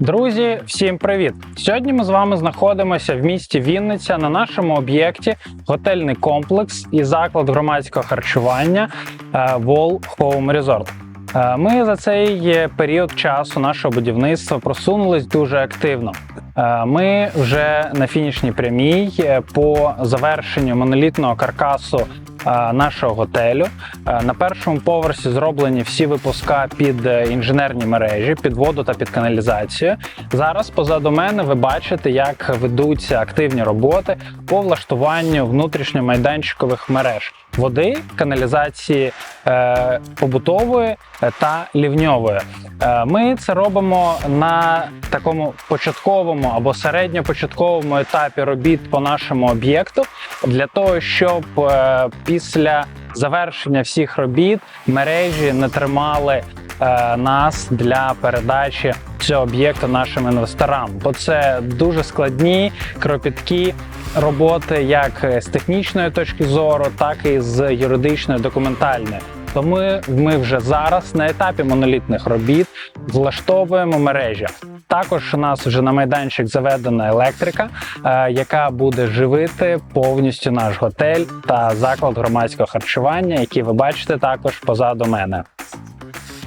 Друзі, всім привіт! Сьогодні ми з вами знаходимося в місті Вінниця на нашому об'єкті готельний комплекс і заклад громадського харчування е, Wall Home Resort. Е, Ми за цей е, період часу нашого будівництва просунулись дуже активно. Ми вже на фінішній прямій по завершенню монолітного каркасу нашого готелю. Е, На першому поверсі зроблені всі випуска під е, інженерні мережі, під воду та під каналізацію. Зараз позаду мене ви бачите, як ведуться активні роботи по влаштуванню внутрішньомайданчикових мереж води, каналізації е, побутової е, та лівньової. Е, Ми це робимо на такому початковому або середньопочатковому етапі робіт по нашому об'єкту для того, щоб е, після завершення всіх робіт мережі не тримали е, нас для передачі цього об'єкту нашим інвесторам, бо це дуже складні, кропіткі роботи, як з технічної точки зору, так і з юридичної документальної. Тому ми вже зараз на етапі монолітних робіт влаштовуємо мережі. Також у нас вже на майданчик заведена електрика, е, яка буде живити повністю наш готель та заклад громадського харчування, який ви бачите також позаду мене.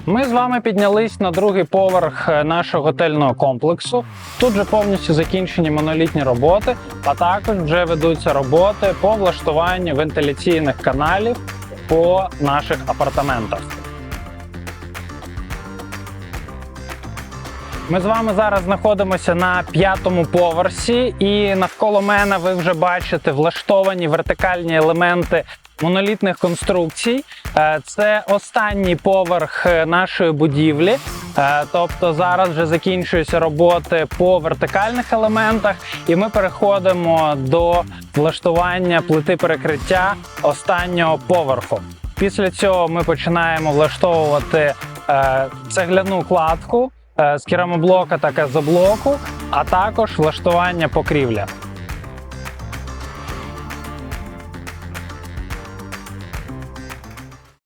Ми з вами піднялись на другий поверх е, нашого готельного комплексу. Тут вже повністю закінчені монолітні роботи, а також вже ведуться роботи по влаштуванню вентиляційних каналів по наших апартаментах. Ми з вами зараз знаходимося на п'ятому поверсі, і навколо мене ви вже бачите влаштовані вертикальні елементи монолітних конструкцій. Е, Це останній поверх е, нашої будівлі. Е, Тобто зараз вже закінчуються роботи по вертикальних елементах, і ми переходимо до влаштування плити перекриття останнього поверху. Після цього ми починаємо влаштовувати цегляну кладку з керамоблока та казоблоку, а також влаштування покрівля.